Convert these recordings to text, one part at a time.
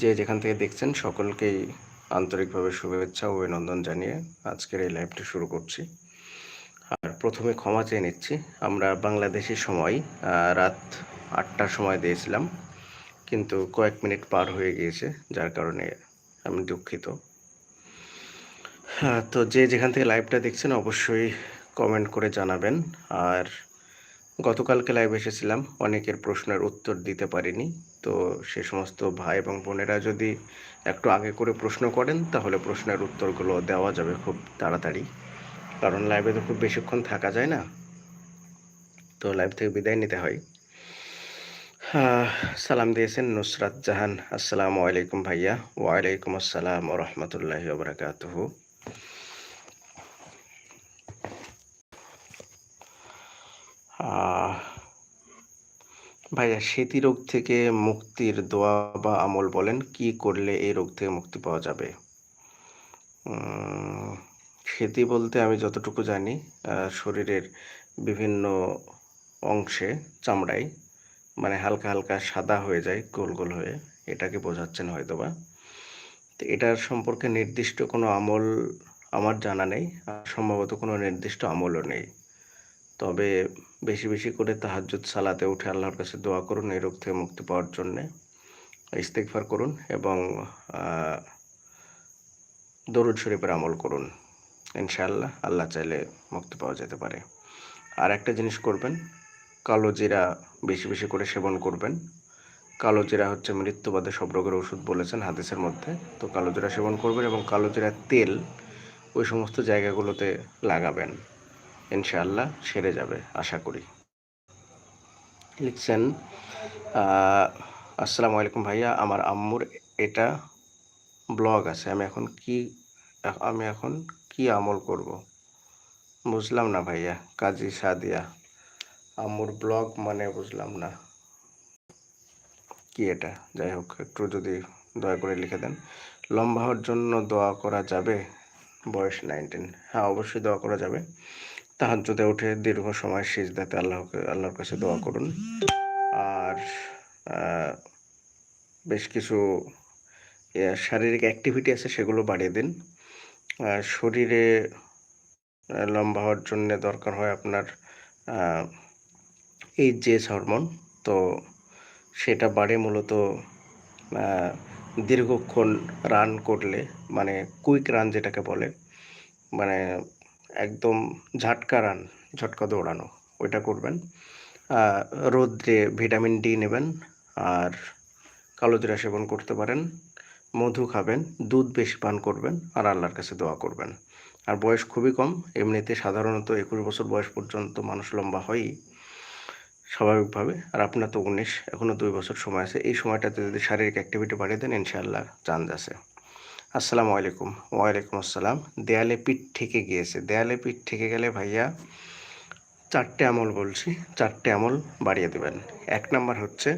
যে যেখান থেকে দেখছেন, সকলকেই আন্তরিকভাবে শুভেচ্ছা ও অভিনন্দন জানিয়ে আজকের এই লাইভটি শুরু করছি। আর প্রথমে ক্ষমা চেয়ে নিচ্ছি। আমরা বাংলাদেশি সময় রাত আটটার সময় দিয়েছিলাম, কিন্তু কয়েক মিনিট পার হয়ে গিয়েছে, যার কারণে আমি দুঃখিত। তো যে যেখান থেকে লাইভটা দেখছেন, অবশ্যই কমেন্ট করে জানাবেন। আর গতকালকে লাইভ এসেছিলাম, অনেকের প্রশ্নের উত্তর দিতে পারিনি। তো সে সমস্ত ভাই এবং বোনেরা যদি একটু আগে করে প্রশ্ন করেন, তাহলে প্রশ্নের উত্তরগুলো দেওয়া যাবে খুব তাড়াতাড়ি। কারণ লাইভে তো খুব বেশিক্ষণ থাকা যায় না। তো লাইভ থেকে বিদায় নিতে হয়। সালাম দিয়েছেন নুসরাত জাহান। আসসালামু আলাইকুম ভাইয়া। ওয়ালাইকুম আসসালাম রহমতুল্লাহি ওবরাকাতুহু ভাইয়া স্মৃতি রোগ থেকে মুক্তির দোয়া বা আমল বলেন, কি করলে এই রোগ থেকে মুক্তি পাওয়া যাবে? স্মৃতি বলতে আমি যতটুকু জানি শরীরের বিভিন্ন অংশে চামড়ায় মানে হালকা হালকা সাদা হয়ে যায়, গোল গোল হয়ে, এটাকে বোঝাচ্ছেন হয়তোবা। তো এটার সম্পর্কে নির্দিষ্ট কোনো আমল আমার জানা নেই, আর সম্ভবত কোনো নির্দিষ্ট আমলও নেই। তবে বেশি বেশি করে তাহাজ্জুদ সালাতে উঠে আল্লাহর কাছে দোয়া করুন এই রোগ থেকে মুক্তি পাওয়ার জন্যে। ইস্তেগফার করুন এবং দরুদ শরীফের আমল করুন। ইনশাআল্লাহ আল্লাহ চাইলে মুক্তি পাওয়া যেতে পারে। আর একটা জিনিস করবেন, কালো জিরা বেশি বেশি করে সেবন করবেন। কালো জিরা হচ্ছে মৃত্যুবাদে সব রোগের ওষুধ বলেছেন হাদিসের মধ্যে। তো কালো জিরা সেবন করবেন এবং কালো জিরার তেল ওই সমস্ত জায়গাগুলোতে লাগাবেন। ইনশাআল্লাহ সেরে যাবে, আশা করি। লিখছেন আসসালামু আলাইকুম ভাইয়া, আমার আম্মুর এটা ব্লগ আছে, আমি এখন কি, আমি এখন কি আমল করব? বুঝলাম না ভাইয়া, কাজী সাদিয়া, আম্মুর ব্লগ মানে বুঝলাম না। কি এটা? যাই হোক, একটু যদি দয়া করে লিখে দেন। লম্বা হওয়ার জন্য দোয়া করা যাবে? বয়স নাইনটিন হ্যাঁ অবশ্যই দোয়া করা যাবে। তাহাজ্জুদে উঠে দীর্ঘ সময় সিজদাতে আল্লাহকে, আল্লাহর কাছে দোয়া করুন। আর বেশ কিছু শারীরিক অ্যাক্টিভিটি আছে সেগুলো বাড়িয়ে দিন। শরীরে লম্বা হওয়ার জন্য দরকার হয় আপনার এই যে হরমোন তো সেটা বাড়ে মূলত দীর্ঘক্ষণ রান করলে মানে কুইক রান যেটাকে বলে মানে একদম ঝাটকা রান, ঝটকা দৌড়ানো, ওইটা করবেন। রৌদ্রে ভিটামিন ডি নেবেন আর কালো জিরা সেবন করতে পারেন, মধু খাবেন, দুধ বেশি পান করবেন আর আল্লাহর কাছে দোয়া করবেন। আর বয়স খুবই কম, এমনিতে সাধারণত একুশ বছর বয়স পর্যন্ত মানুষ লম্বা হয়ই স্বাভাবিকভাবে। আর আপনার তো উনিশ এখনও দুই বছর সময় আছে, এই সময়টাতে যদি শারীরিক অ্যাক্টিভিটি বাড়িয়ে দেন, ইনশাআল্লাহ চান্স আছে। আসসালামু আলাইকুম। ওয়ালাইকুম আসসালাম। দেয়ালে পিঠ ঠেকে গিয়েছে। দেয়ালে পিঠ ঠেকে গেলে ভাইয়া চারটে আমল বলছি, চারটে আমল বাড়িয়ে দেবেন। এক নাম্বার হচ্ছে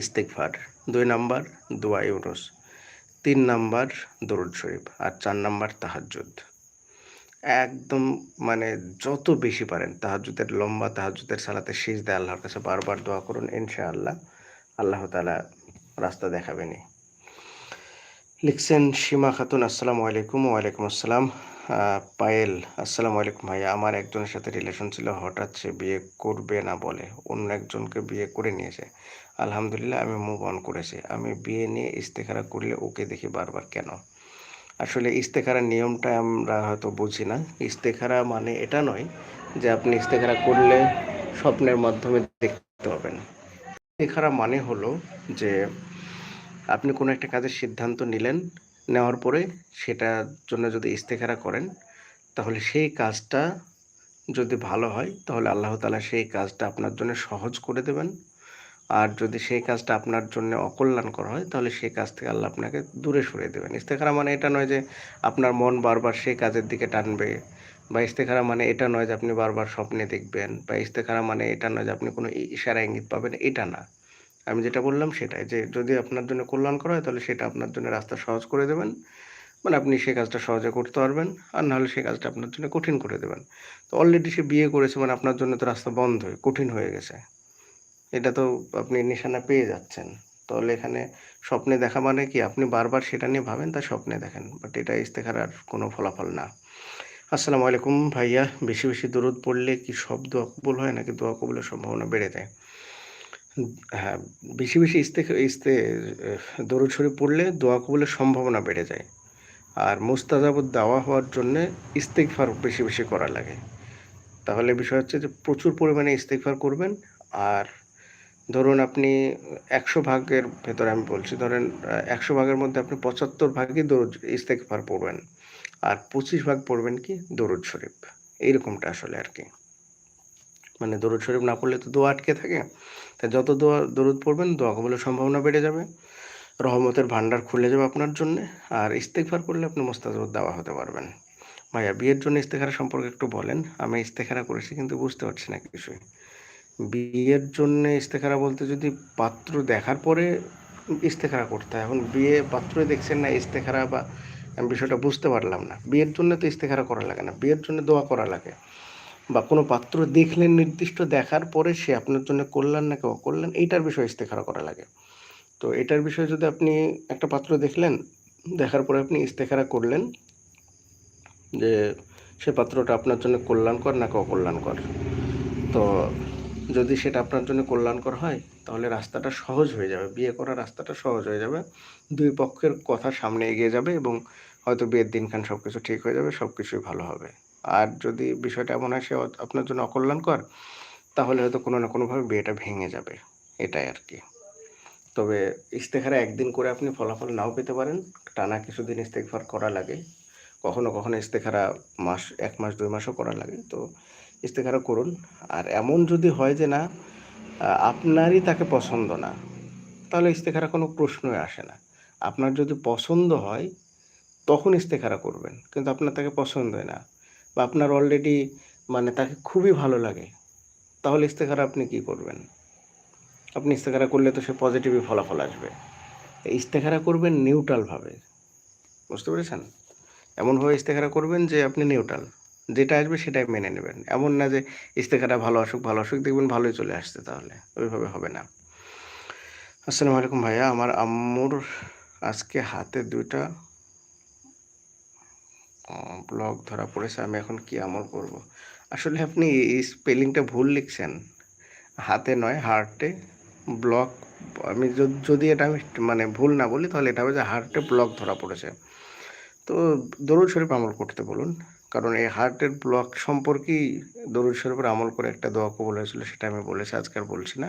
ইস্তেকফার দুই নাম্বার দোয়া ইউনুস, তিন নাম্বার দরুদ শরীফ, আর চার নাম্বার তাহাজ্জুদ। একদম মানে যত বেশি পারেন, তাহাজ্জুদের, লম্বা তাহাজ্জুদের সালাতে শেষ দেয় আল্লাহর কাছে বারবার দোয়া করুন, ইনশাআল্লাহ আল্লাহ তালা রাস্তা দেখাবেনি লিখছেন সীমা খাতুন, আসসালামু আলাইকুম, ওয়ালাইকুম আসসালাম। পায়েল, আসসালামু আলাইকুম ভাইয়া। আমার একজনের সাথে রিলেশন ছিল, হঠাৎ সে বিয়ে করবে না বলে, অন্য একজনকে বিয়ে করে নিয়েছে। আলহামদুলিল্লাহ, আমি মুভ অন করেছি। আমি বিয়ে নিয়ে ইস্তেখারা করলে ওকে দেখি বারবার কেন? আসলে ইস্তেখারার নিয়মটা আমরা হয়তো বুঝি না। ইস্তেখারা মানে এটা নয় যে আপনি ইস্তেখারা করলে স্বপ্নের মাধ্যমে দেখতে পাবেন। ইস্তেখারা মানে হলো যে আপনি কোনো একটা কাজের সিদ্ধান্ত নিলেন, নেওয়ার পরে সেটার জন্য যদি ইস্তেখারা করেন, তাহলে সেই কাজটা যদি ভালো হয়, তাহলে আল্লাহ তাআলা সেই কাজটা আপনার জন্য সহজ করে দেবেন। আর যদি সেই কাজটা আপনার জন্য অকল্যাণকর হয়, তাহলে সেই কাজ থেকে আল্লাহ আপনাকে দূরে সরিয়ে দেবেন। ইস্তেখারা মানে এটা নয় যে আপনার মন বারবার সেই কাজের দিকে টানবে, বা ইস্তেখারা মানে এটা নয় যে আপনি বারবার স্বপ্নে দেখবেন, বা ইস্তেখারা মানে এটা নয় যে আপনি কোনো ইশারা ইঙ্গিত পাবেন, এটা না। আমি যেটা বললাম সেটাই যে যদি আপনার জন্য কল্যাণকর হয় তাহলে সেটা আপনার জন্য রাস্তা সহজ করে দেবেন। মানে আপনি সেই কাজটা সহজে করতে পারবেন আর নাহলে সেই কাজটা আপনার জন্য কঠিন করে দেবেন। তো অলরেডি সে বিয়ে করেছে মানে আপনার জন্য তো রাস্তা বন্ধ হয়ে কঠিন হয়ে গেছে। এটা তো আপনি নিশানা পেয়ে যাচ্ছেন। তাহলে এখানে স্বপ্নে দেখা মানে কি? আপনি বারবার সেটা নিয়ে ভাবেন তা স্বপ্নে দেখেন। বাট এটা ইস্তেখারার কোনো ফলাফল না। আসসালামু আলাইকুম ভাইয়া। বেশি বেশি দরুদ পড়লে কি সব দোয়া কবুল হয় নাকি দোয়া কবুলের সম্ভাবনা বেড়ে যায়? হ্যাঁ বেশি বেশি ইস্তে ইস্তে দরুদ শরীফ পড়লে দোয়া কবুলের সম্ভাবনা বেড়ে যায়। আর মুস্তাজাবত দেওয়া হওয়ার জন্যে ইস্তেকফার বেশি বেশি করা লাগে। তাহলে বিষয় হচ্ছে যে প্রচুর পরিমাণে ইস্তেকফার করবেন। আর ধরুন আপনি একশো ভাগের ভেতরে আমি বলছি, ধরেন একশো ভাগের মধ্যে আপনি পঁচাত্তর ভাগই দরুদ ইস্তেকফার পড়বেন। আর পঁচিশ ভাগ পড়বেন কি দরুদ শরীফ। এইরকমটা আসলে আর কি। মানে দরুদ শরীফ না পড়লে তো দোয়া আটকে থাকে। তাই যত দোয়া, দরুদ পড়বেন, দোয়া কবলের সম্ভাবনা বেড়ে যাবে। রহমতের ভান্ডার খুলে যাবে আপনার জন্য। আর ইস্তেকফার করলে আপনি মোস্তাজত দেওয়া হতে পারবেন। ভাইয়া বিয়ের জন্য ইস্তেখারা সম্পর্কে একটু বলেন। আমি ইস্তেখারা করেছি কিন্তু বুঝতে পারছি না কিছুই। বিয়ের জন্য ইস্তেখারা বলতে যদি পাত্র দেখার পরে ইস্তেখারা করতে হয়। এখন বিয়ে পাত্র দেখছেন না ইস্তেখারা বা, আমি বিষয়টা বুঝতে পারলাম না। বিয়ের জন্য তো ইস্তেখারা করা লাগে না। বিয়ের জন্য দোয়া করা লাগে। বা কোনো পাত্র দেখলেন নির্দিষ্ট দেখার পরে সে আপনার জন্য করলেন নাকি অকল্যাণ এইটার বিষয়ে ইস্তেখারা করা লাগে। তো এটার বিষয়ে যদি আপনি একটা পাত্র দেখলেন, দেখার পরে আপনি ইস্তেখারা করলেন যে সে পাত্রটা আপনার জন্য কল্যাণকর নাকি অকল্যাণকর। তো যদি সেটা আপনার জন্য কল্যাণকর হয়, তাহলে রাস্তাটা সহজ হয়ে যাবে, বিয়ে করার রাস্তাটা সহজ হয়ে যাবে, দুই পক্ষের কথা সামনে এগিয়ে যাবে এবং হয়তো বিয়ের দিনখান সব কিছু ঠিক হয়ে যাবে সব কিছুই ভালো হবে। আর যদি বিষয়টা এমন হয় সে আপনার জন্য অকল্যাণকর, তাহলে হয়তো কোনো না কোনোভাবে বিয়েটা ভেঙে যাবে, এটাই আর কি। তবে ইস্তেখারা একদিন করে আপনি ফলাফল নাও পেতে পারেন, টানা কিছুদিন ইস্তেকফার করা লাগে। কখনো কখনো ইস্তেখারা মাস, এক মাস, দুই মাসও করা লাগে, তো ইস্তেখারা করুন। আর এমন যদি হয় যে না আপনারই তাকে পছন্দ না, তাহলে ইস্তেখারা কোনো প্রশ্নই আসে না। আপনার যদি পছন্দ হয়, তখন ইস্তেখারা করবেন, কিন্তু আপনার তাকে পছন্দ হয় না। বা আপনার অলরেডি মানে তাকে খুবই ভালো লাগে, তাহলে ইস্তেখারা আপনি কি করবেন? আপনি ইস্তেখারা করলে তো সে পজিটিভই ফলাফল আসবে। ইস্তেখারা করবেন নিউট্রালভাবে বুঝতে পেরেছেন? এমনভাবে ইস্তেখারা করবেন যে আপনি নিউট্রাল যেটা আসবে সেটাই মেনে নেবেন। এমন না যে ইস্তেখারা ভালো আসুক ভালো আসুক, দেখবেন ভালোই চলে আসছে তাহলে। ওইভাবে হবে না। আসসালামু আলাইকুম ভাইয়া। আমার আম্মুর আজকে হাতে দুইটা ব্লগ ধরা পড়েছে, আমি এখন কি আমল করব? আসলে আপনি স্পেলিংটা ভুল লিখছেন। হাতে নয় হার্টে ব্লক আমি যদি এটা আমি মানে ভুল না বলি, তাহলে এটা হবে যে হার্টে ব্লক ধরা পড়েছে। তো দরুদ শরীফ আমল করতে বলুন, কারণ এই হার্টের ব্লক সম্পর্কেই দরুদ শরীফের আমল করে একটা দোয়া কবল হয়েছিল, সেটা আমি বলেছি, আজকে আর বলছি না।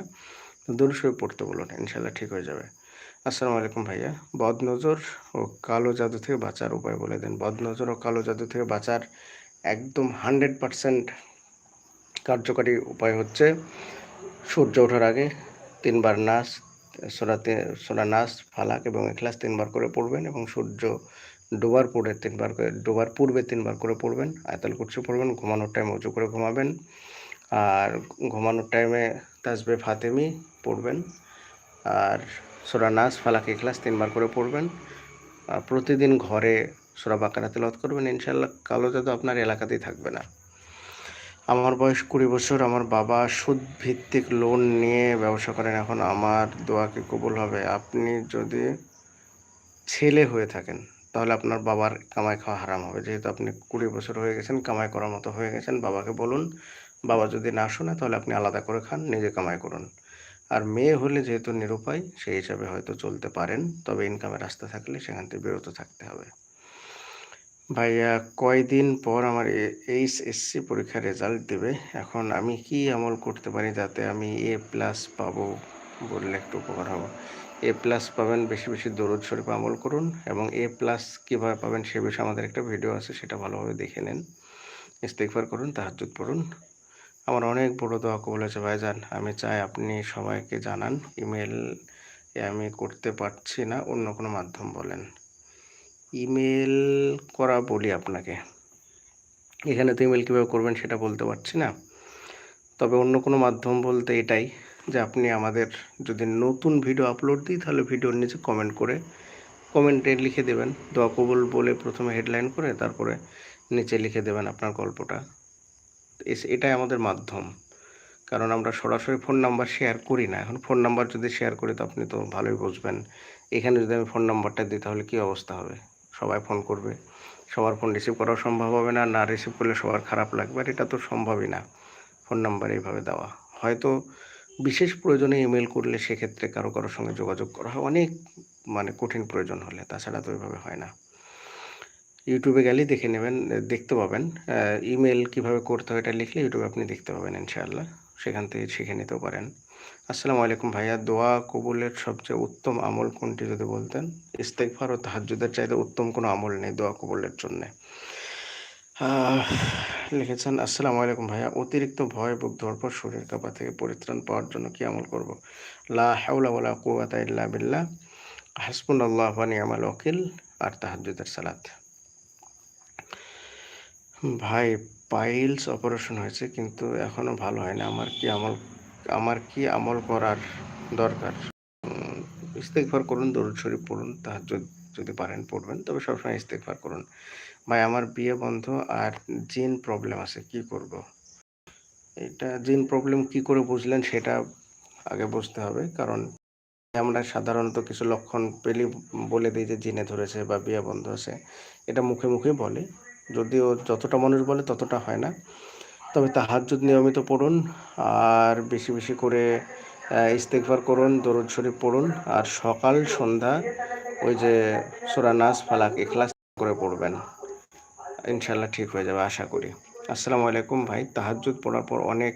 দরুদ শরীফ পড়তে বলুন ইনশাল্লাহ ঠিক হয়ে যাবে। আসসালামু আলাইকুম ভাইয়া। বদনজর ও কালো জাদু থেকে বাঁচার উপায় বলে দেন। বদনজর ও কালো জাদু থেকে বাঁচার একদম হান্ড্রেড পারসেন্ট কার্যকারী উপায় হচ্ছে সূর্য ওঠার আগে তিনবার নাচ সোনা সোনা নাচ, ফালাক এবং এখলাস তিনবার করে পড়বেন এবং সূর্য ডোবার পরে তিনবার করে, ডোবার পূর্বে তিনবার করে পড়বেন, আয়তাল কুরসি পড়বেন, ঘুমানোর টাইমে উঁচু করে ঘুমাবেন আর ঘুমানোর টাইমে তাজবে ফাতেমি পড়বেন আর সোরা নাচ ফালাক এখলাস তিনবার করে পড়বেন। প্রতিদিন ঘরে সোরা বাকারা তেলত করবেন ইনশাল্লাহ কালো জাদু আপনার এলাকাতেই থাকবে না। আমার বয়স কুড়ি বছর, আমার বাবা সুদ ভিত্তিক লোন নিয়ে ব্যবসা করেন, এখন আমার দোয়াকে কবুল হবে? আপনি যদি ছেলে হয়ে থাকেন, তাহলে আপনার বাবার কামাই খাওয়া হারাম হবে। যেহেতু আপনি কুড়ি বছর হয়ে গেছেন, কামাই করার মতো হয়ে গেছেন, বাবাকে বলুন। বাবা যদি না শোনে, তাহলে আপনি আলাদা করে খান, নিজে কামাই করুন। আর মেয়ে হলে যেহেতু নিরুপায়, সেই হিসাবে হয়তো চলতে পারেন, তবে ইনকামের রাস্তা থাকলে সেখান থেকে বিরত থাকতে হবে। ভাইয়া, কয়দিন পর আমার এইচ এসসি পরীক্ষার রেজাল্ট দেবে? এখন আমি কি আমল করতে পারি যাতে আমি এ প্লাস পাবো বললে একটু উপকার হব? এ প্লাস পাবেন, বেশি বেশি দরদ শরীফ আমল করুন এবং এ প্লাস কীভাবে পাবেন সে বিষয়ে আমাদের একটা ভিডিও আছে, সেটা ভালোভাবে দেখে নেন। ইস্তেকবার করুন তাহাজুদ পড়ুন। আমার অনেক বড় দোয়া কবল আছে ভাইজান। আমি চাই আপনি সবাইকে জানান, ইমেল আমি করতে পারছি না, অন্য কোনো মাধ্যম বলেন। ইমেল করা বলি আপনাকে। এখানে তো ইমেল কীভাবে করবেন সেটা বলতে পারছি না। তবে অন্য কোনো মাধ্যম বলতে এটাই যে আপনি আমাদের যদি নতুন ভিডিও আপলোড দিই, তাহলে ভিডিওর নিচে কমেন্ট করে কমেন্টে লিখে দেবেন। দোয়া কবুল বলে প্রথমে হেডলাইন করে, তারপরে নিচে লিখে দেবেন আপনার গল্পটা। এটাই আমাদের মাধ্যম। কারণ আমরা সরাসরি ফোন নাম্বার শেয়ার করি না। এখন ফোন নাম্বার যদি শেয়ার করি তো আপনি তো ভালোই বুঝবেন। এখানে যদি আমি ফোন নাম্বারটা দিই তাহলে কী অবস্থা হবে? সবাই ফোন করবে। সবার ফোন রিসিভ করাও সম্ভব হবে না না রিসিভ করলে সবার খারাপ লাগবে। আর এটা তো সম্ভবই না ফোন নাম্বার এইভাবে দেওয়া। হয়তো বিশেষ প্রয়োজনে ইমেল করলে সেক্ষেত্রে কারও কারোর সঙ্গে যোগাযোগ করা হয়। অনেক মানে কঠিন প্রয়োজন হলে। তাছাড়া তো ওইভাবে হয় না। ইউটিউবে গেলেই দেখে নেবেন দেখতে পাবেন। ইমেল কীভাবে করতে হয় এটা লিখলে ইউটিউবে আপনি দেখতে পাবেন ইনশাআল্লাহ। সেখান থেকে শিখে নিতেও পারেন। আসসালামু আলাইকুম ভাইয়া, দোয়া কবুলের সবচেয়ে উত্তম আমল কোনটি যদি বলতেন? ইস্তেকফার ও তাহাজুদের চাইতে উত্তম কোনো আমল নেই দোয়া কবুলের জন্যে। লিখেছেন, আসসালামু আলাইকুম ভাইয়া, অতিরিক্ত ভয়, বুক ধরপর পর শরীর কাপা থেকে পরিত্রাণ পাওয়ার জন্য কি আমল করব? লা হাওলা ওয়ালা কুওয়াতা ইল্লা বিল্লাহ। হাসবুনাল্লাহু ওয়া নি'মাল ওয়াকিল। আর তাহাজ্জুদের সালাত। ভাই, পাইলস অপারেশন হয়েছে, কিন্তু এখনও ভালো হয় না আমার কি আমল, আমার কি আমল করার দরকার? ইস্তেকফার করুন, দরুদ শরীফ পড়ুন তাহার যদি পারেন পড়বেন, তবে সবসময় ইস্তেকফার করুন। ভাই, আমার বিয়ে বন্ধ আর জিন প্রবলেম আছে, কি করব। এটা জিন প্রবলেম কি করে বুঝলেন, সেটা আগে বুঝতে হবে, কারণ আমরা সাধারণত কিছু লক্ষণ পেলে বলে দিই যে জিনে ধরেছে বা বিয়ে বন্ধ আছে। এটা মুখে মুখে বলে। যদিও যতটা মানুষ বলে ততটা হয় না। তবে তাহাজ্জুদ নিয়মিত পড়ুন আর বেশি বেশি করে ইস্তেকবার করুন, দরুদ শরীফ পড়ুন আর সকাল, সন্ধ্যা ওই যে সোরা নাস, ফালাক এখলাস করে পড়বেন। ইনশাল্লাহ ঠিক হয়ে যাবে আশা করি। আসসালামু আলাইকুম ভাই, তাহাজ্জুদ পড়ার পর অনেক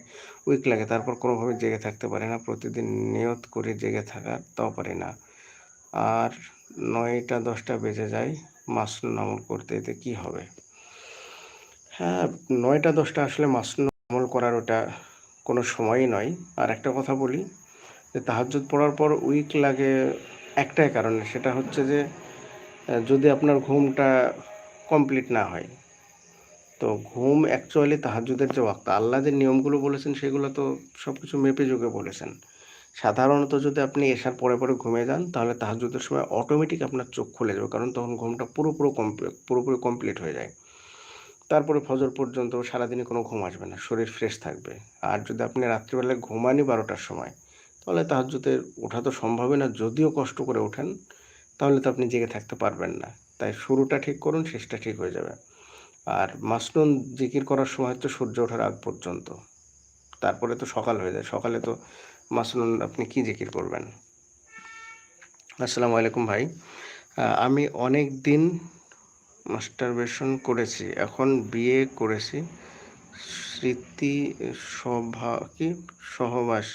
উইক লাগে, তারপর কোনোভাবে জেগে থাকতে পারি না, প্রতিদিন নিয়ত করে জেগে থাকা তাও পারি না। আর নয়টা দশটা বেজে যায় মাসনুন আমল করতে, এতে কি হবে? হ্যাঁ নয়টা, দশটা আসলে মাসনুন আমল করার ওটা কোনো সময়ই নয়। আর একটা কথা বলি, যে তাহাজ্জুদ পড়ার পর উইক লাগে একটাই কারণে, সেটা হচ্ছে যে যদি আপনার ঘুমটা কমপ্লিট না হয়, তো ঘুম অ্যাকচুয়ালি তাহাজুদের যে ওয়াক্ত, আল্লাহ যে নিয়মগুলো বলেছেন, সেগুলো তো সব কিছু মেপে যোগে বলেছেন। সাধারণত যদি আপনি এসার পরে পরে ঘুমিয়ে যান, তাহলে তাহাজুদের সময় অটোমেটিক আপনার চোখ খুলে যাবে, কারণ তখন ঘুমটা পুরোপুরো কমপ্লিট পুরোপুরি কমপ্লিট হয়ে যায়। তারপরে ফজর পর্যন্ত সারাদিনে কোনো ঘুম আসবে না, শরীর ফ্রেশ থাকবে। আর যদি আপনি রাত্রিবেলায় ঘুমানি বারোটার সময়, তাহলে তাহাজুদের ওঠা তো সম্ভবই না, যদিও কষ্ট করে ওঠেন, তাহলে তো আপনি জেগে থাকতে পারবেন না। তাই শুরুটা ঠিক করুন, শেষটা ঠিক হয়ে যাবে। আর মাসনুন জিকির করার সময় হচ্ছে সূর্য ওঠার আগ পর্যন্ত। তারপরে তো সকাল হয়ে যায়, সকালে তো মাসনুন আপনি কি জিকির করবেন? আসসালামু আলাইকুম ভাই। আমি অনেক দিন মাস্টারবেশন করেছি, এখন বিয়ে করেছি। স্মৃতি সভা কি? সহবাস।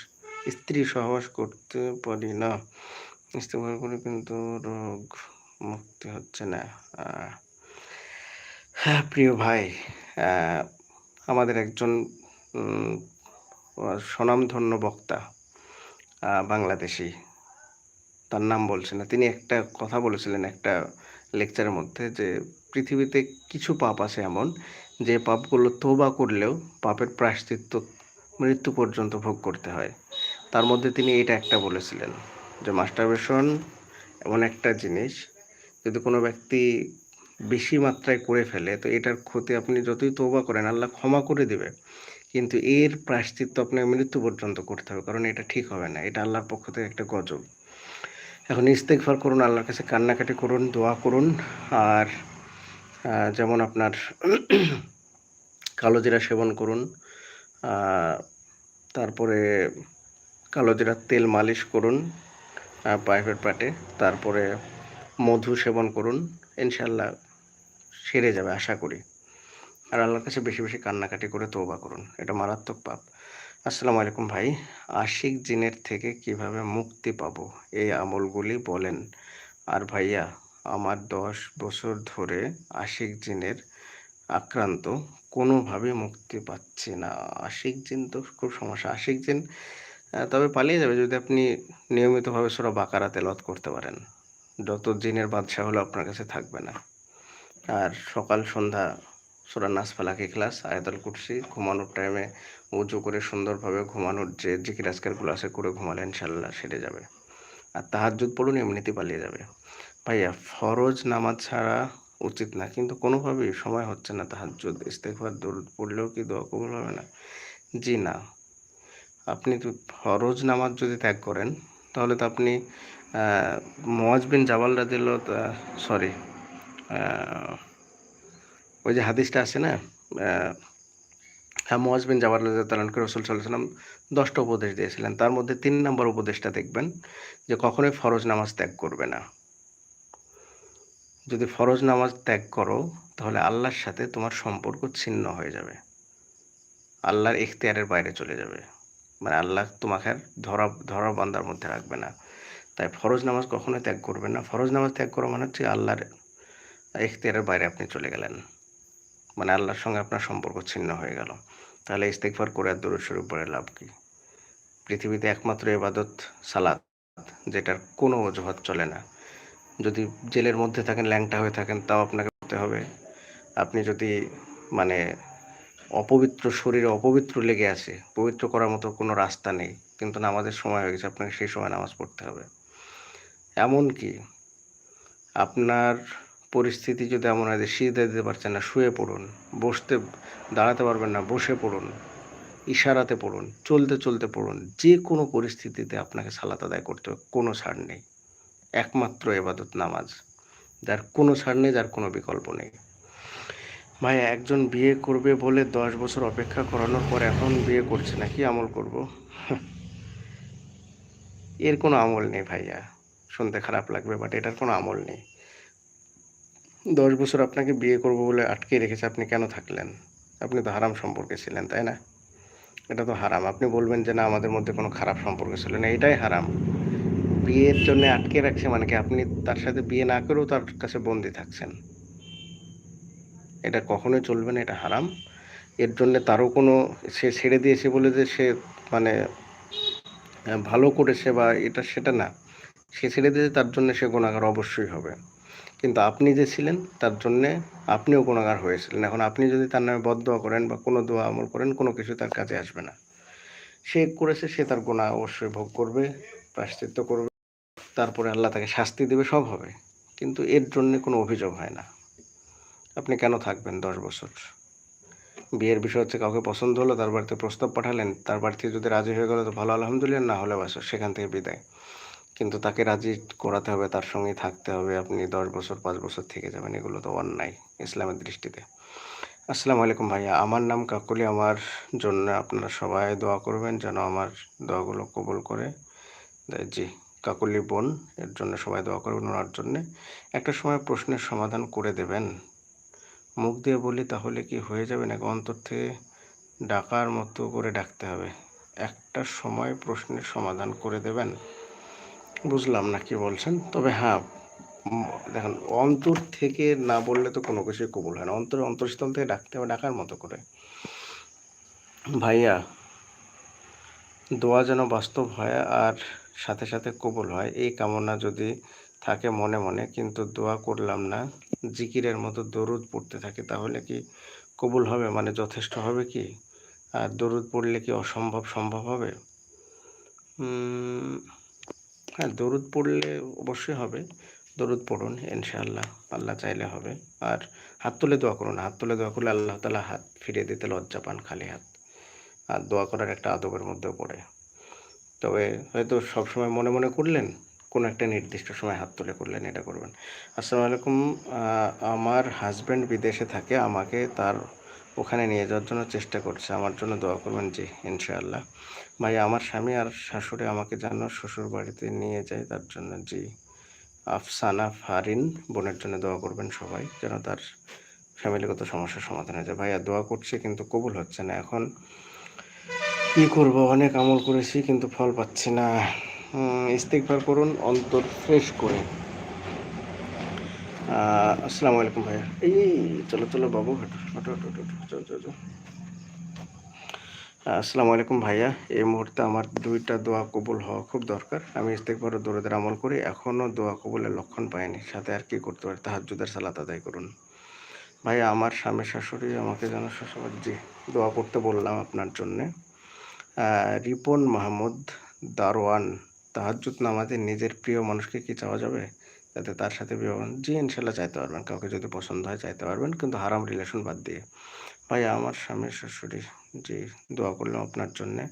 স্ত্রী সহবাস করতে পারি না। ইস্তেফার করে কিন্তু রোগ মুক্তি হচ্ছে না। হ্যাঁ প্রিয় ভাই আমাদের একজন স্বনামধন্য বক্তা বাংলাদেশি। তার নাম বলছে না। তিনি একটা কথা বলেছিলেন একটা লেকচারের মধ্যে যে পৃথিবীতে কিছু পাপ আছে এমন, যে পাপগুলো তোবা করলেও পাপের প্রায়শ্চিত্ত মৃত্যু পর্যন্ত ভোগ করতে হয়। তার মধ্যে তিনি এটা একটা বলেছিলেন, যে মাস্টারবেশন এমন একটা জিনিস, যদি কোনো ব্যক্তি বেশি মাত্রায় করে ফেলে, তো এটার ক্ষতি আপনি যতই তোবা করেন, আল্লাহ ক্ষমা করে দেবে। কিন্তু এর প্রায়শ্চিত্ত আপনাকে মৃত্যু পর্যন্ত করতে হবে, কারণ এটা ঠিক হবে না, এটা আল্লাহর পক্ষ থেকে একটা গজব। এখন ইস্তেকফার করুন, আল্লাহর কাছে কান্নাকাটি করুন, দোয়া করুন, আর যেমন আপনার কালো জিরা সেবন করুন তারপরে কালো জিরার তেল মালিশ করুন পাইপের পাটে, তারপরে মধু সেবন করুন ইনশাল্লাহ সেরে যাবে আশা করি। আর আল্লাহর কাছে বেশি বেশি কান্নাকাটি করে তৌবা করুন, এটা মারাত্মক পাপ। আসসালামু আলাইকুম ভাই, আশিক জিনের থেকে কীভাবে মুক্তি পাব, এই আমলগুলি বলেন। আর ভাইয়া আমার দশ বছর ধরে আশিক জিনের আক্রান্ত, কোনোভাবে মুক্তি পাচ্ছি না। আশিক জিন তো খুব সমস্যা। আশিক জিন তবে পালিয়ে যাবে যদি আপনি নিয়মিতভাবে সোরা বাকারা তেলত করতে পারেন। যত জিনের বাদশাহ হলো আপনার কাছে থাকবে না। আর সকাল সন্ধ্যা সোরা নাস ফালাকি ক্লাস আয়াতাল কুটসি ঘুমানোর টাইমে উঁচু করে সুন্দরভাবে ঘুমানোর যে জিকির আজকারগুলো আছে, করে ঘুমালে ইনশাল্লাহ সেরে যাবে। আর তাহার পড়ুন, এমনিতেই পালিয়ে যাবে। ভাইয়া, ফরজ নামাজ ছাড়া উচিত না। কিন্তু কোনোভাবেই সময় হচ্ছে না তাহাজুদ ইস্তেকবার দৌড় পড়লেও কি দোয়া কবুল হবে না? জি না। আপনি ফরজ নামাজ যদি ত্যাগ করেন, তাহলে তো আপনি মোয়াজ বিন জাবাল রাদিল সরি ওই যে হাদিসটা আছে না হ্যাঁ মোয়াজ বিন জাবাল তালানকে রসুল সাল্লাম দশটা উপদেশ দিয়েছিলেন। তার মধ্যে তিন নম্বর উপদেশটা দেখবেন যে কখনোই ফরজ নামাজ ত্যাগ করবে না। যদি ফরজ নামাজ ত্যাগ করো, তাহলে আল্লাহর সাথে তোমার সম্পর্ক ছিন্ন হয়ে যাবে। আল্লাহর ইখতিয়ারের বাইরে চলে যাবে। মানে আল্লাহ তোমাকে আর ধরা ধরা বান্দার মধ্যে রাখবে না। তাই ফরজ নামাজ কখনো ত্যাগ করবেন না। ফরজ নামাজ ত্যাগ করা মানে হচ্ছে আল্লাহর ইখতিয়ারের বাইরে আপনি চলে গেলেন। মানে আল্লাহর সঙ্গে আপনার সম্পর্ক ছিন্ন হয়ে গেল। তাহলে ইস্তেকফার করে আর দূর শুরু পরে লাভ কি? পৃথিবীতে একমাত্র এবাদত সালাদ যেটার কোনো অজুহাত চলে না। যদি জেলের মধ্যে থাকেন, ল্যাংটা হয়ে থাকেন, তাও আপনাকে করতে হবে। আপনি যদি মানে অপবিত্র শরীরে অপবিত্র লেগে আছে, পবিত্র করার মতো কোনো রাস্তা নেই, কিন্তু নামাজের সময় হয়ে গেছে, আপনাকে সেই সময় নামাজ পড়তে হবে। এমনকি আপনার পরিস্থিতি যদি এমন হয় যে সিজদা দিতে পারছেন না, শুয়ে পড়ুন, বসতে দাঁড়াতে পারবেন না, বসে পড়ুন, ইশারাতে পড়ুন, চলতে চলতে পড়ুন, যে কোনো পরিস্থিতিতে আপনাকে সালাত আদায় করতে হবে, কোনো ছাড় নেই। একমাত্র এবাদত নামাজ। যার কোনো ছাড় নেই, যার কোনো বিকল্প নেই। ভাই একজন বিয়ে করবে বলে দশ বছর অপেক্ষা করানোর পর এখন বিয়ে করছে না কি আমল করব? এর কোনো আমল নেই ভাইয়া। শুনতে খারাপ লাগবে বাট এটার কোনো আমল নেই। দশ বছর আপনাকে বিয়ে করব বলে আটকে রেখেছে, আপনি কেন থাকলেন? আপনি তো হারাম সম্পর্কে ছিলেন, তাই না? এটা তো হারাম। আপনি বলবেন যে না, আমাদের মধ্যে কোনো খারাপ সম্পর্ক ছিল না। এটাই হারাম। বিয়ের জন্য আটকে রাখছে মানে কি আপনি তার সাথে বিয়ে না করেও তার কাছে বন্দি থাকছেন? এটা কখনোই চলবে না, এটা হারাম। এর জন্য তারও কোনো, সে ছেড়ে দিয়েছে বলে যে সে মানে ভালো করেছে বা এটা সেটা না। সে ছেড়ে দিয়েছে, তার জন্য সে গুণাগার অবশ্যই হবে। কিন্তু আপনি যে ছিলেন, তার জন্যে আপনিও গুণাগার হয়েছিলেন। এখন আপনি যদি তার নামে বদোয়া করেন বা কোনো দোয়া আমল করেন, কোনো কিছু তার কাছে আসবে না। সে করেছে, সে তার গুণা অবশ্যই ভোগ করবে প্রাশ্চিত্য করবে। তারপরে আল্লাহ তাকে শাস্তি দেবে, সব হবে। কিন্তু এর জন্যে কোনো অভিযোগ হয় না। আপনি কেন থাকবেন দশ বছর? বিয়ের বিষয় হচ্ছে কাউকে পছন্দ হলো, তার বাড়িতে প্রস্তাব পাঠালেন, তার বাড়িতে যদি রাজি হয়ে গেলো তো ভালো, আলহামদুলিল্লাহ, না হলে বাসো, সেখান থেকে বিদায়। কিন্তু তাকে রাজি করাতে হবে, তার সঙ্গেই থাকতে হবে, আপনি দশ বছর, পাঁচ বছর থেকে যাবেন, এগুলো তো অন্যায় ইসলামের দৃষ্টিতে। আসসালামু আলাইকুম ভাইয়া, আমার নাম কাকুলি, আমার জন্য আপনারা সবাই দোয়া করবেন, যেন আমার দোয়াগুলো কবুল করে। জি। কাকুলি বোন, এর জন্য সবাই দোয়া করবেন ওনার জন্যে। একটা সময় প্রশ্নের সমাধান করে দেবেন। মুখ দিয়ে বলি তাহলে কি হয়ে যাবে নাকি? অন্তর থেকে ডাকার মতো করে ডাকতে হবে। একটা সময় প্রশ্নের সমাধান করে দেবেন। বুঝলাম না কি বলছেন? তবে হ্যাঁ দেখেন, অন্তর থেকে না বললে তো কোনো কিছুই কবুল হয় না। অন্তর, অন্তরস্থল থেকে ডাকতে হবে ডাকার মতো করে। ভাইয়া, দোয়া যেন বাস্তব হয় আর সাথে সাথে কবুল হয়। এই কামনা যদি থাকে মনে মনে, কিন্তু দোয়া করলাম না, জিকিরের মতো দরুদ পড়তে থাকে, তাহলে কি কবুল হবে? মানে যথেষ্ট হবে কি? আর দরুদ পড়লে কি অসম্ভব সম্ভব হবে? হ্যাঁ দরুদ পড়লে অবশ্যই হবে। দরুদ পড়ুন, ইনশাআল্লাহ, আল্লাহ চাইলে হবে। আর হাত তুলে দোয়া করুন, হাত তুলে দোয়া করলে আল্লাহ তালা হাত ফিরিয়ে দিতে লজ্জা পান, খালি হাত। আর দোয়া করার একটা আদবের মধ্যেও পড়ে। তবে হয়তো সবসময় মনে মনে করলেন, কোনো একটা নির্দিষ্ট সময় হাত তুলে করলেন, এটা করবেন। আসসালামু আলাইকুম আমার হাজব্যান্ড বিদেশে থাকে, আমাকে তার ওখানে নিয়ে যাওয়ার জন্য চেষ্টা করছে। আমার জন্য দোয়া করবেন, জি, ইনশাআল্লাহ। ভাই আমার স্বামী আর শাশুড়ি আমাকে যেন শ্বশুর বাড়িতে নিয়ে যায় তার জন্য, জি। আফসানা ফারিন, বোনের জন্য দোয়া করবেন সবাই, যেন তার ফ্যামিলিগত সমস্যার সমাধান হয়ে যায়। ভাইয়া, দোয়া করছে, কিন্তু কবুল হচ্ছে না। এখন কি করব? অনেক আমল করেছি কিন্তু ফল পাচ্ছি না। ইস্তেকবার করুন, অন্তর ফ্রেশ করে। আসসালামু আলাইকুম ভাইয়া। এই চলো চলো, বাবু, হাঁটো হাঁটো হাঁটো চলো চলো আসসালামু আলাইকুম ভাইয়া। এই মুহূর্তে আমার দুইটা দোয়া কবুল হওয়া খুব দরকার। আমি ইস্তেকবার দৌড়দের আমল করি এখনও দোয়া কবুলের লক্ষণ পাইনি। সাথে আর কি করতে পারি? তাহাজুদের সালাত আদায় করুন। ভাইয়া, আমার স্বামী, শাশুড়ি আমাকে যেন জি দোয়া করতে বললাম আপনার জন্যে। রিপন মাহমুদ, দারোয়ান তাহাজুদ নামাজে নিজের প্রিয় মানুষকে কি চাওয়া যাবে? যাতে তার সাথে বিবাহ জি, ইনশাল্লাহ চাইতে পারবেন। কাউকে যদি পছন্দ হয় চাইতে পারবেন, কিন্তু হারাম রিলেশন বাদ দিয়ে। ভাই, আমার স্বামী, শ্বশুরি, জি, দোয়া করলাম আপনার জন্যে।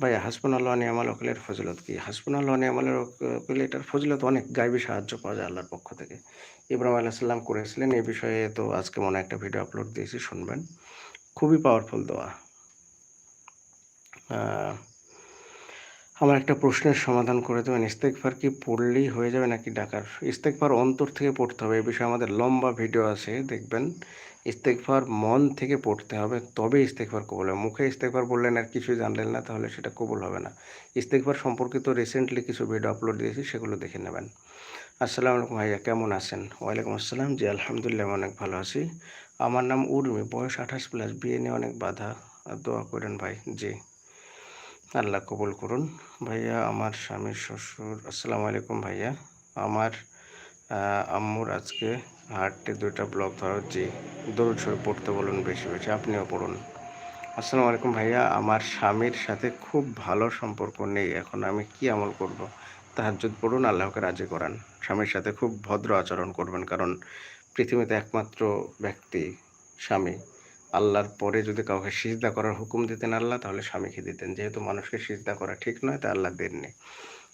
ভাইয়া হাসপুন আল্লাহ নিয়ামাল ওকিলের ফজিলত কি? হাসপুন আল্লাহ নিয়ামালের ওকিল এটার ফজিলত অনেক গাইবী সাহায্য পাওয়া যায় আল্লাহর পক্ষ থেকে। ইব্রাহিম আলাহ সাল্লাম করেছিলেন। এই বিষয়ে তো আজকে মনে একটা ভিডিও আপলোড দিয়েছি, শুনবেন। খুবই পাওয়ারফুল দোয়া। আমার একটা প্রশ্নের সমাধান করে দেবেন। ইস্তেকফার কি পড়লেই হয়ে যাবে নাকি ডাকার? ইস্তেকফার অন্তর থেকে পড়তে হবে, এ বিষয়ে আমাদের লম্বা ভিডিও আছে, দেখবেন। ইস্তেকফার মন থেকে পড়তে হবে তবে ইস্তেকফার কবল হবে। মুখে ইস্তেকফার বললেন আর কিছুই জানলেন না, তাহলে সেটা কবুল হবে না। ইস্তেকফার সম্পর্কিত রিসেন্টলি কিছু ভিডিও আপলোড দিয়েছি, সেগুলো দেখে নেবেন। আসসালামু আলাইকুম ভাইয়া, কেমন আছেন? ওয়ালাইকুম আসসালাম। জি, আলহামদুলিল্লাহ অনেক ভালো আছি। আমার নাম উর্মি, বয়স আঠাশ প্লাস বিয়ে নিয়ে অনেক বাধা। দোয়া করেন ভাই। জি। আল্লাহ কবুল করুন। ভাইয়া, আমার স্বামীর শ্বশুর, আসসালামু আলাইকুম ভাইয়া। আমার আম্মুর আজকে হার্টে দুইটা ব্লক ধরা জি দরুদ শরীফ পড়তে বলুন বেশি বেশি, আপনিও পড়ুন। আসসালামু আলাইকুম ভাইয়া, আমার স্বামীর সাথে খুব ভালো সম্পর্ক নেই, এখন আমি কি আমল করব? তাহাজ্জুদ পড়ুন, আল্লাহকে রাজি করান। স্বামীর সাথে খুব ভদ্র আচরণ করবেন, কারণ পৃথিবীতে একমাত্র ব্যক্তি স্বামী। আল্লাহর পরে যদি কাউকে সিজদা করার হুকুম দিতেন আল্লাহ, তাহলে স্বামীকে দিতেন? যেহেতু মানুষকে সিজদা করা ঠিক নয়, তাই আল্লাহ দেননি।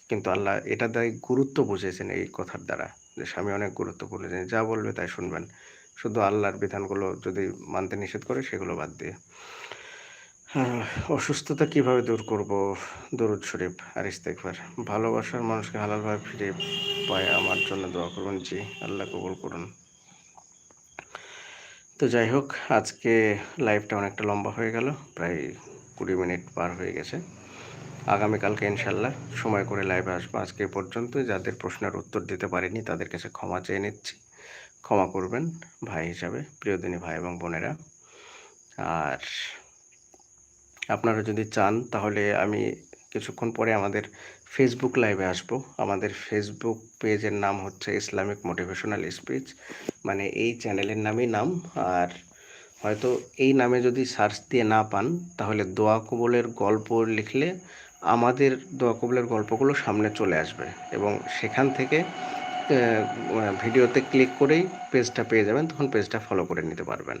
কিন্তু আল্লাহ এটা দ্বারাই গুরুত্ব বুঝেছেন এই কথার দ্বারা, যে স্বামী অনেক গুরুত্বপূর্ণ জিনিস যা বলবে তাই শুনবেন। শুধু আল্লাহর বিধানগুলো যদি মানতে নিষেধ করে, সেগুলো বাদ দিয়ে। অসুস্থতা কীভাবে দূর করব? দরুদ শরীফ আর ইস্তেকবার ভালোবাসার মানুষকে হালালভাবে ফিরে পায় আমার জন্য দোয়া করুন। জি, আল্লাহ কবুল করুন। তো যাই হোক, আজকে লাইভটা অনেকটা লম্বা হয়ে গেল, প্রায় কুড়ি মিনিট পার হয়ে গেছে। আগামীকালকে ইনশাল্লাহ সময় করে লাইভে আসব আজকে পর্যন্ত যাদের প্রশ্নের উত্তর দিতে পারিনি, তাদের কাছে ক্ষমা চেয়ে নিচ্ছি। ক্ষমা করবেন ভাই হিসাবে, প্রিয়দিনী ভাই এবং বোনেরা। আর আপনারা যদি চান, তাহলে আমি কিছুক্ষণ পরে আমাদের ফেসবুক লাইভে আসব। আমাদের ফেসবুক পেজের নাম হচ্ছে ইসলামিক মোটিভেশনাল স্পিচ মানে এই চ্যানেলের নামই নাম। আর হয়তো এই নামে যদি সার্চ দিয়ে না পান, তাহলে দোয়া কবলের গল্প লিখলে আমাদের দোয়া কবলের গল্পগুলো সামনে চলে আসবে এবং সেখান থেকে ভিডিওতে ক্লিক করেই পেজটা পেয়ে যাবেন। তখন পেজটা ফলো করে নিতে পারবেন।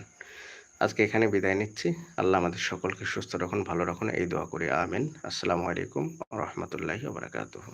আজকে এখানে বিদায় নিচ্ছি। আল্লাহ আমাদের সকলকে সুস্থ রাখুন, ভালো রাখুন। এই দোয়া করি, আমিন। আসসালামু আলাইকুম রহমতুল্লাহি ওবরাকাতুহ